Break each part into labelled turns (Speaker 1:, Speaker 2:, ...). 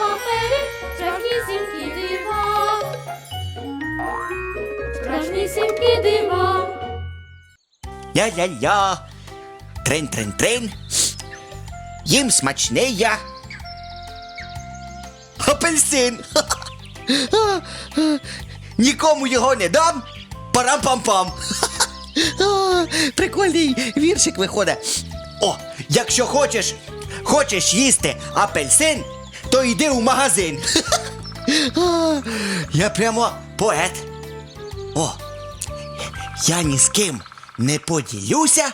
Speaker 1: папері страшнісінькі дива. Страшнісінькі дива.
Speaker 2: Ля-ля-ля. Трин-трин-трин. Їм смачний я. Апельсин. Нікому його не дам. Парам-пам-пам. Прикольний віршик виходить. О, якщо хочеш, хочеш їсти апельсин, то йди у магазин. Я прямо поет. О, я ні з ким не поділюся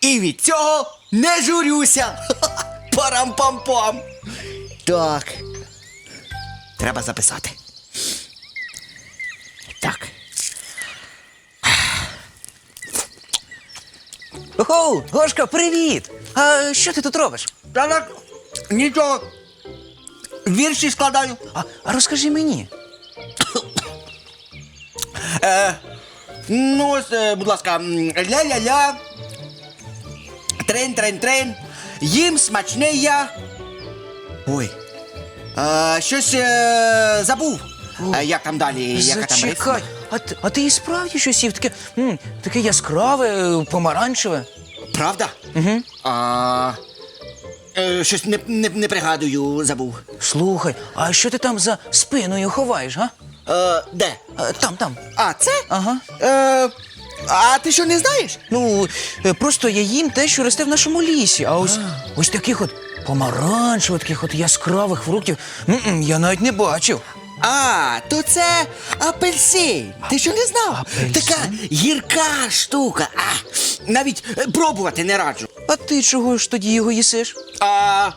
Speaker 2: і від цього не журюся. Парам-пам-пам. Так. Треба записати. Так.
Speaker 3: Охоу, Гошка, привіт! А що ти тут робиш?
Speaker 2: Та так, нічого. Вірші складаю.
Speaker 3: А, а розкажи мені.
Speaker 2: Ну, ось, е, будь ласка, м, ля-ля-ля. Трен-трен-трен. Їм смачний я. Ой. А, щось е, забув. А, як там далі? Яка там рифма?
Speaker 3: Зачекай, а, ти- а ти і справді щось їв таке, м, таке яскраве, е, помаранчеве.
Speaker 2: Правда? Угу. А, е, щось не, не, не пригадую, забув.
Speaker 3: Слухай, а що ти там за спиною ховаєш, га?
Speaker 2: Е, де?
Speaker 3: А, там, там.
Speaker 2: А, це?
Speaker 3: Ага.
Speaker 2: Е, а ти що не знаєш?
Speaker 3: Ну, е, просто я їм те, що росте в нашому лісі. А ось ось таких от помаранчевих, таких от яскравих фруктів м-м, я навіть не бачив.
Speaker 2: А, то це апельсин. Ти що не знав?
Speaker 3: Апельсин?
Speaker 2: Така гірка штука. А, навіть е, пробувати не раджу.
Speaker 3: А ти чого ж тоді його їсиш?
Speaker 2: А,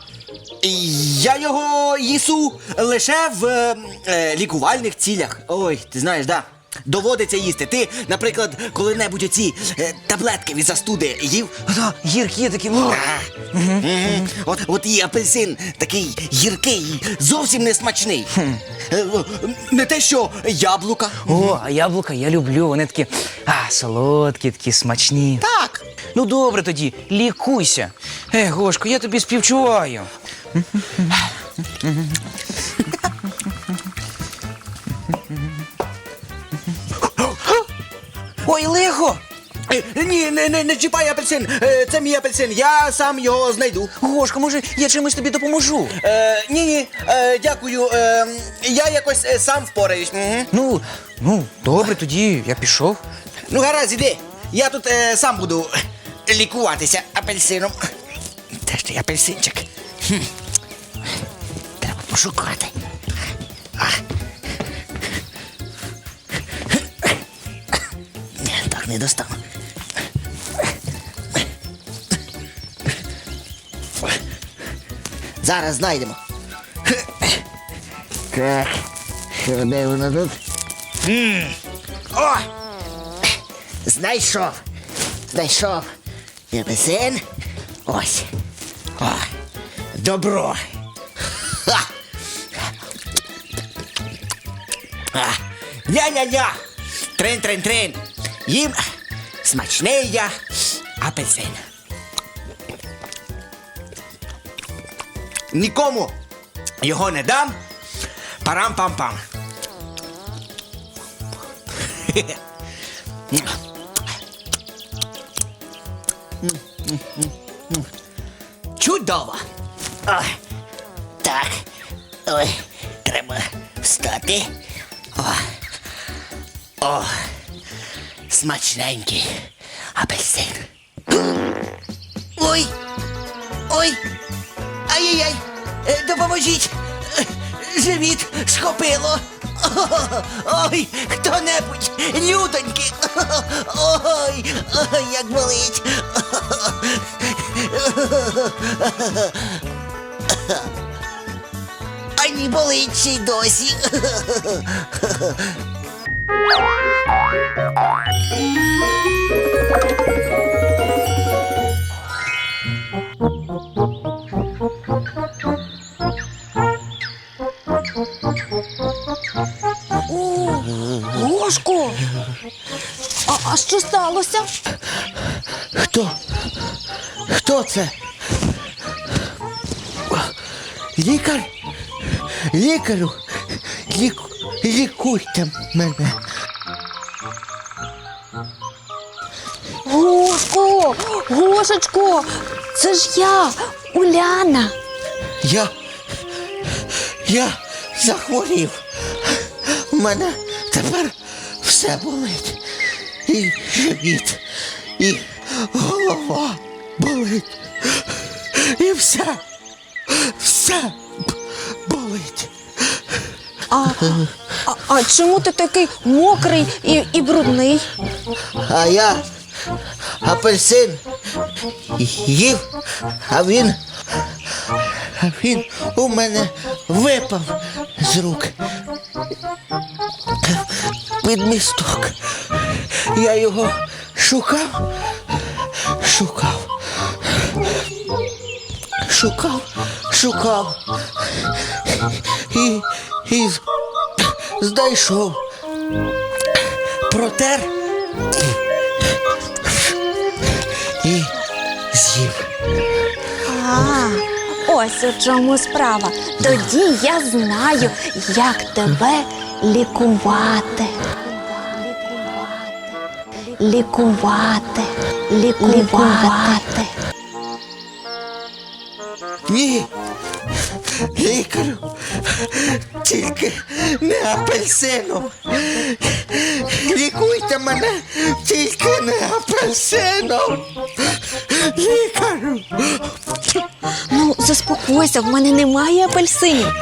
Speaker 2: я його їсу лише в е, е, лікувальних цілях. Ой, ти знаєш, да. Доводиться їсти. Ти, наприклад, коли-небудь оці е, таблетки від застуди їв.
Speaker 3: Та, гіркі такі. о.
Speaker 2: Мгм. От, от і апельсин такий гіркий, зовсім не смачний. Е, о, Не те, що яблука.
Speaker 3: О, а яблука я люблю, вони такі а, солодкі, такі смачні.
Speaker 2: Так.
Speaker 3: Ну добре тоді, лікуйся. Е, Гошко, я тобі співчуваю. Ой, Лего!
Speaker 2: Е, Ні, не, не, не чіпай апельсин. Е, Це мій апельсин. Я сам його знайду.
Speaker 3: Гошко, може, я чимось тобі допоможу?
Speaker 2: Е, ні, ні, е, дякую. Е, я якось е, сам впораюсь. Мгм.
Speaker 3: Ну, ну, добре, тоді я пішов.
Speaker 2: Ну, гаразд, іди. Я тут е, сам буду лікуватися апельсином. Де ж ти апельсинчик? Хм. Треба пошукати. А. Не достану. Зараз знайдемо. Так, що де воно тут? О! Знайшов. Знайшов. Апельсин. Ось. О, добро. Ля-ля-ля. Трин-трин-трин. Їм смачний я апельсин. Нікому його не дам. Парам-пам-пам. Чудово. Ой, так. Ой, треба встати. О, о, смачненький апельсин. Ой, ой, ай-яй-яй, е, допоможіть. Е, Живіт схопило. Ой, хто-небудь, людоньки. Ой, ой, як болить. А ні, і болить ще й досі.
Speaker 4: А що сталося?
Speaker 2: Хто? Хто це? Лікар? Лікарю? Лік... Лікуйте мене.
Speaker 4: Гошко! Гошечко! Це ж я, Уляна.
Speaker 2: Я. Я захворів. У мене тепер все болить. І живіт, і голова болить. І все. Все болить.
Speaker 4: А, а, чому ти такий мокрий і, і брудний?
Speaker 2: А я апельсин їв, а він. А він у мене випав з рук. Під місток. Я його шукав, шукав. Шукав, шукав. І, і знайшов. Протер і з'їв.
Speaker 4: А, ось у чому справа. Тоді я знаю, як тебе лікувати. Лікувати. Лікувати.
Speaker 2: Ні. Лікарю. Тільки не апельсином. Лікуйте мене, тільки не апельсином. Лікарю.
Speaker 4: Ну, заспокойся, в мене немає апельсинів.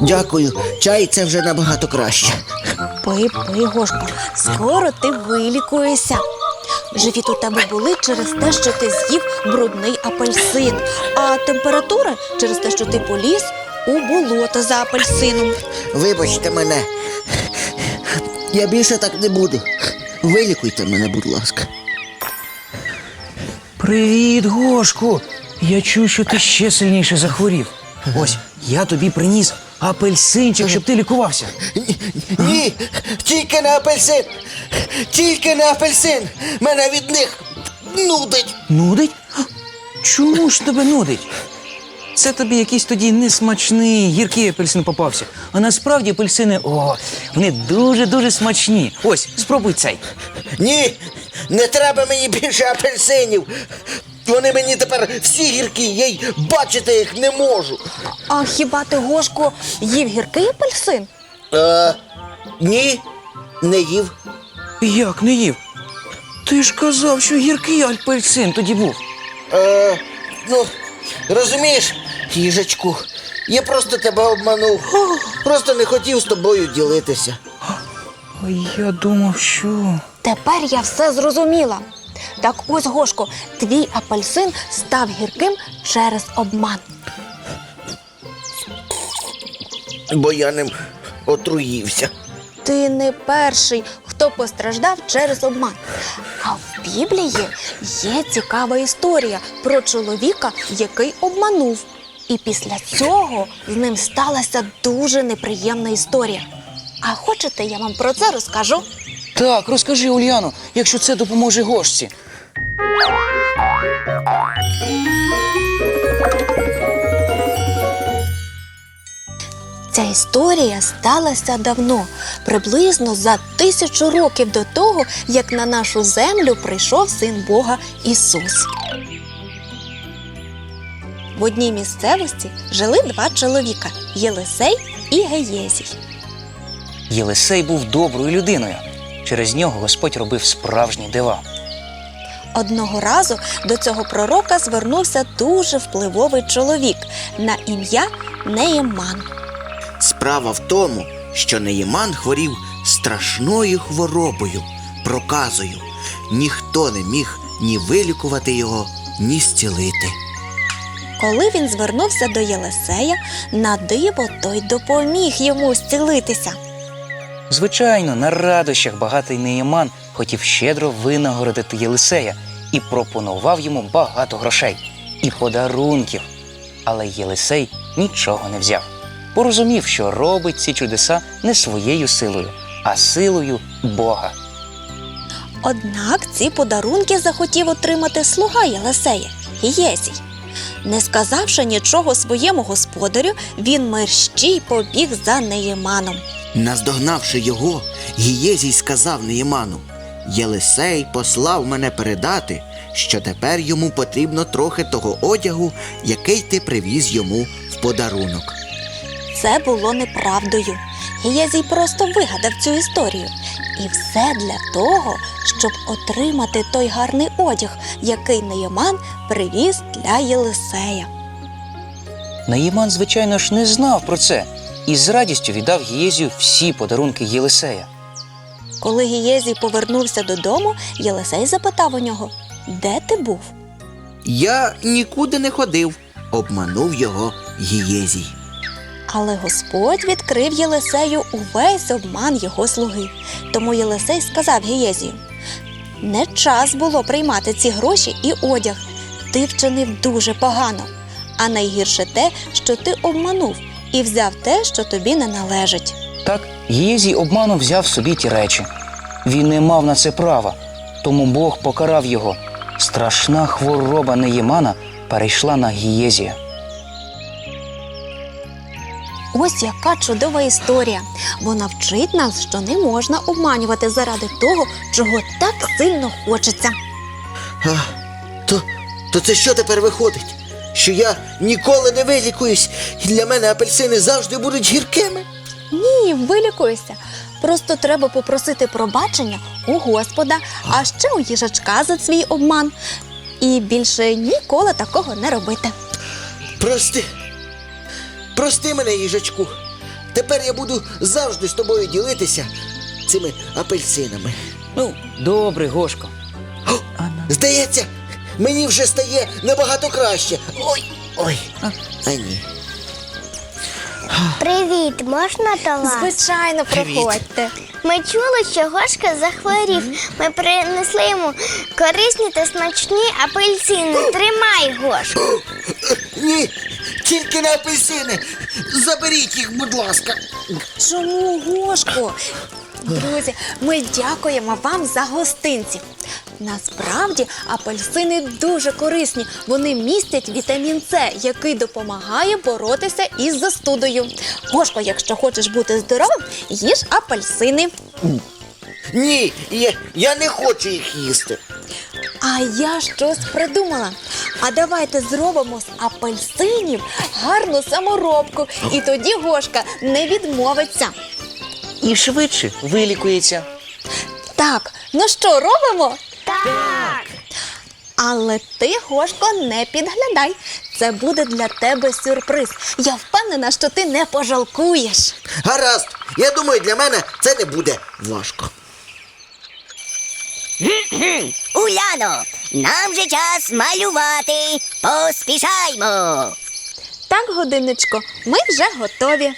Speaker 2: Дякую. Чай це вже набагато краще.
Speaker 4: Пий, пий, Гошко, скоро ти вилікуєшся. Живіт у тебе були через те, що ти з'їв брудний апельсин, а температура через те, що ти поліз у болото за апельсином.
Speaker 2: Вибачте мене. Я більше так не буду. Вилікуйте мене, будь ласка.
Speaker 3: Привіт, Гошку! Я чую, що ти ще сильніше захворів. Ось, я тобі приніс апельсинчик, щоб ти лікувався.
Speaker 2: Ні, тільки не апельсин. Тільки не апельсин. Мене від них нудить.
Speaker 3: Нудить? Чому ж тебе нудить? Це тобі якийсь тоді несмачний, гіркий апельсин попався. А насправді апельсини, о, вони дуже-дуже смачні. Ось, спробуй цей.
Speaker 2: Ні, не треба мені більше апельсинів. Вони мені тепер всі гіркі, я й бачити їх не можу.
Speaker 4: А хіба ти, Гошко, їв гіркий апельсин?
Speaker 2: Е, ні, не їв.
Speaker 3: Як не їв? Ти ж казав, що гіркий апельсин тоді був.
Speaker 2: Е, ну, розумієш, їжачку, я просто тебе обманув. Просто не хотів з тобою ділитися.
Speaker 3: Ой, я думав, що.
Speaker 4: Тепер я все зрозуміла. Так ось, Гошко, твій апельсин став гірким через обман.
Speaker 2: Бо я ним отруївся.
Speaker 4: Ти не перший, хто постраждав через обман. А в Біблії є цікава історія про чоловіка, який обманув. І після цього з ним сталася дуже неприємна історія. А хочете, я вам про це розкажу?
Speaker 3: Так, розкажи, Ульяно, якщо це допоможе гошці.
Speaker 4: Ця історія сталася давно, приблизно за тисячу років до того, як на нашу землю прийшов син Бога Ісус. В одній місцевості жили два чоловіка Єлисей і Геєзій.
Speaker 3: Єлисей був доброю людиною. Через нього Господь робив справжні дива.
Speaker 4: Одного разу до цього пророка звернувся дуже впливовий чоловік на ім'я Неєман.
Speaker 2: Справа в тому, що Неєман хворів страшною хворобою, проказою. Ніхто не міг ні вилікувати його, ні зцілити.
Speaker 4: Коли він звернувся до Єлисея, на диво той допоміг йому зцілитися.
Speaker 3: Звичайно, на радощах багатий Неєман хотів щедро винагородити Єлисея і пропонував йому багато грошей і подарунків. Але Єлисей нічого не взяв. Порозумів, що робить ці чудеса не своєю силою, а силою Бога.
Speaker 4: Однак ці подарунки захотів отримати слуга Єлисея Гієзій. Не сказавши нічого своєму господарю, він мерщій побіг за Неєманом.
Speaker 2: Наздогнавши його, Гієзій сказав Неєману: Єлисей послав мене передати, що тепер йому потрібно трохи того одягу, який ти привіз йому в подарунок.
Speaker 4: Це було неправдою. Гієзій просто вигадав цю історію. І все для того, щоб отримати той гарний одяг, який Неєман привіз для Єлисея.
Speaker 3: Наїман, звичайно ж, не знав про це і з радістю віддав Гієзію всі подарунки Єлисея.
Speaker 4: Коли Гієзій повернувся додому, Єлисей запитав у нього: Де ти був?
Speaker 2: Я нікуди не ходив, обманув його Гієзій.
Speaker 4: Але Господь відкрив Єлисею увесь обман його слуги. Тому Єлисей сказав Гієзію: Не час було приймати ці гроші і одяг. Ти вчинив дуже погано. А найгірше те, що ти обманув і взяв те, що тобі не належить.
Speaker 3: Так, Гієзій обманом взяв собі ті речі. Він не мав на це права, тому Бог покарав його. Страшна хвороба Неємана перейшла на Гієзія.
Speaker 4: Ось яка чудова історія. Вона вчить нас, що не можна обманювати заради того, чого так сильно хочеться.
Speaker 2: А, то, то це що тепер виходить? Що я ніколи не вилікуюсь, і для мене апельсини завжди будуть гіркими?
Speaker 4: Ні, вилікуйся. Просто треба попросити пробачення у Господа, а ще у їжачка за свій обман. І більше ніколи такого не робити.
Speaker 2: Прости. Прости мене, їжачку. Тепер я буду завжди з тобою ділитися цими апельсинами.
Speaker 3: Ну, добре, Гошко.
Speaker 2: О, здається, мені вже стає набагато краще. Ой, ой. А ні.
Speaker 5: Привіт, можна до вас?
Speaker 4: Звичайно, проходьте.
Speaker 5: Ми чули, що Гошка захворів. Ми принесли йому корисні та смачні апельсини. Тримай, Гошка.
Speaker 2: Ні, тільки не апельсини. Заберіть їх, будь ласка.
Speaker 4: Чому Гошко? Друзі, ми дякуємо вам за гостинці. Насправді апельсини дуже корисні. Вони містять вітамін С, який допомагає боротися із застудою. Гошко, якщо хочеш бути здоровим, їж апельсини.
Speaker 2: Ні, я, я не хочу їх їсти.
Speaker 4: А я щось придумала. А давайте зробимо з апельсинів гарну саморобку, і тоді Гошка не відмовиться.
Speaker 3: І швидше вилікується.
Speaker 4: Так, ну що робимо?
Speaker 5: Так.
Speaker 4: Але ти, Гошко, не підглядай. Це буде для тебе сюрприз. Я впевнена, що ти не пожалкуєш.
Speaker 2: Гаразд, я думаю, для мене це не буде важко.
Speaker 6: Уляно, нам же час малювати. Поспішаймо.
Speaker 4: Так, годинничко, ми вже готові.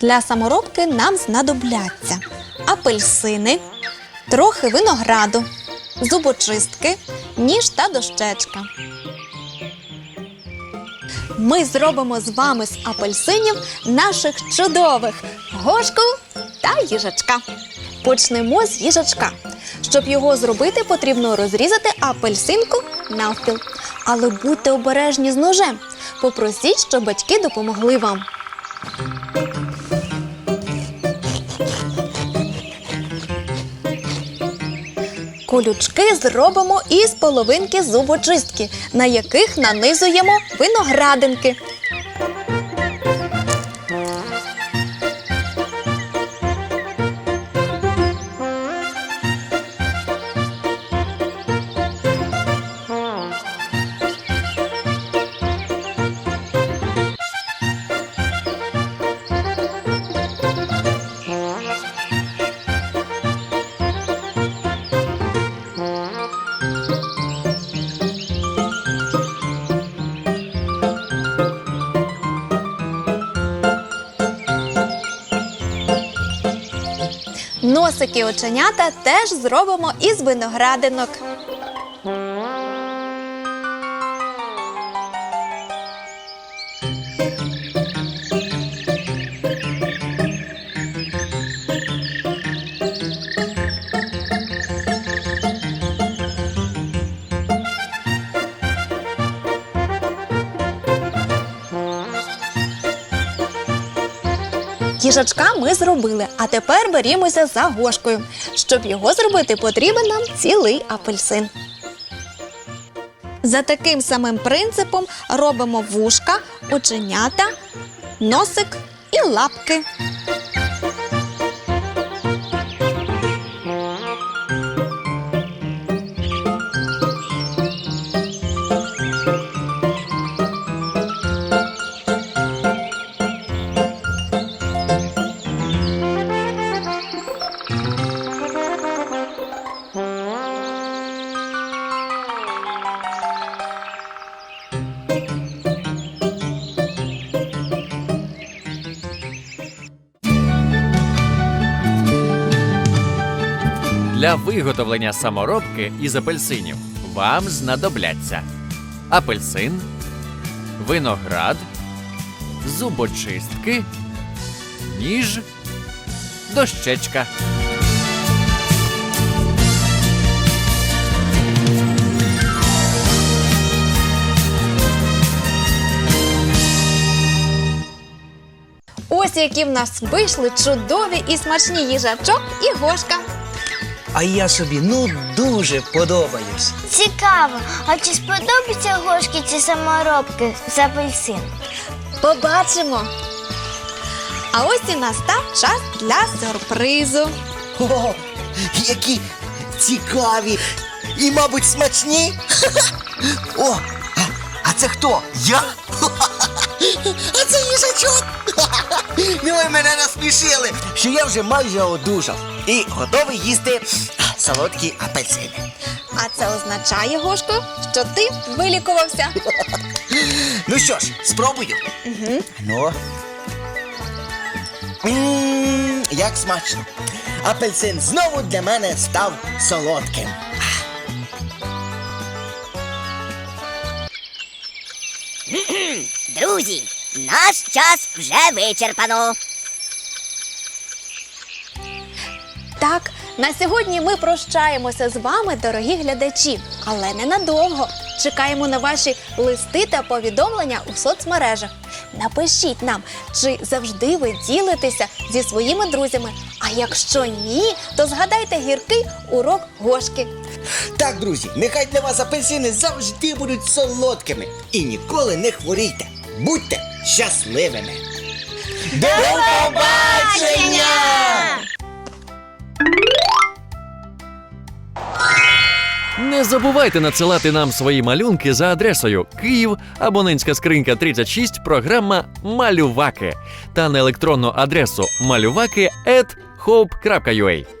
Speaker 4: Для саморобки нам знадобляться апельсини, трохи винограду, зубочистки, ніж та дощечка. Ми зробимо з вами з апельсинів наших чудових гошку та їжачка. Почнемо з їжачка. Щоб його зробити, потрібно розрізати апельсинку навпіл. Але будьте обережні з ножем. Попросіть, щоб батьки допомогли вам. Колючки зробимо із половинки зубочистки, на яких нанизуємо виноградинки. Носики оченята теж зробимо із виноградинок. Їжачка ми зробили, а тепер берімося за гошкою. Щоб його зробити, потрібен нам цілий апельсин. За таким самим принципом робимо вушка, оченята, носик і лапки.
Speaker 7: Для виготовлення саморобки із апельсинів вам знадобляться апельсин, виноград, зубочистки, ніж, дощечка.
Speaker 4: Ось які в нас вийшли чудові і смачні їжачок і гошка.
Speaker 3: А я собі ну дуже подобаюсь.
Speaker 5: Цікаво, а чи сподобаються гошки ці саморобки з апельсин?
Speaker 4: Побачимо. А ось і настав час для сюрпризу.
Speaker 2: О, які цікаві і, мабуть, смачні. О, а, а це хто? Я? А це їжачок. Ну, ви мене насмішили, що я вже майже одужав і готовий їсти солодкі апельсини.
Speaker 4: А це означає, Гошко, що ти вилікувався.
Speaker 2: Ну що ж, спробую. Угу. Ну. М, Як смачно. Апельсин знову для мене став солодким.
Speaker 6: Друзі, наш час вже вичерпано.
Speaker 4: Так, на сьогодні ми прощаємося з вами, дорогі глядачі, але ненадовго. Чекаємо на ваші листи та повідомлення у соцмережах. Напишіть нам, чи завжди ви ділитеся зі своїми друзями. А якщо ні, то згадайте гіркий урок Гошки.
Speaker 2: Так, друзі, нехай для вас апельсини завжди будуть солодкими і ніколи не хворійте. Будьте щасливими. До побачення!
Speaker 7: Не забувайте надсилати нам свої малюнки за адресою Київ, абонентська скринька 36, програма Малюваки та на електронну адресу малюваки.hope.ua.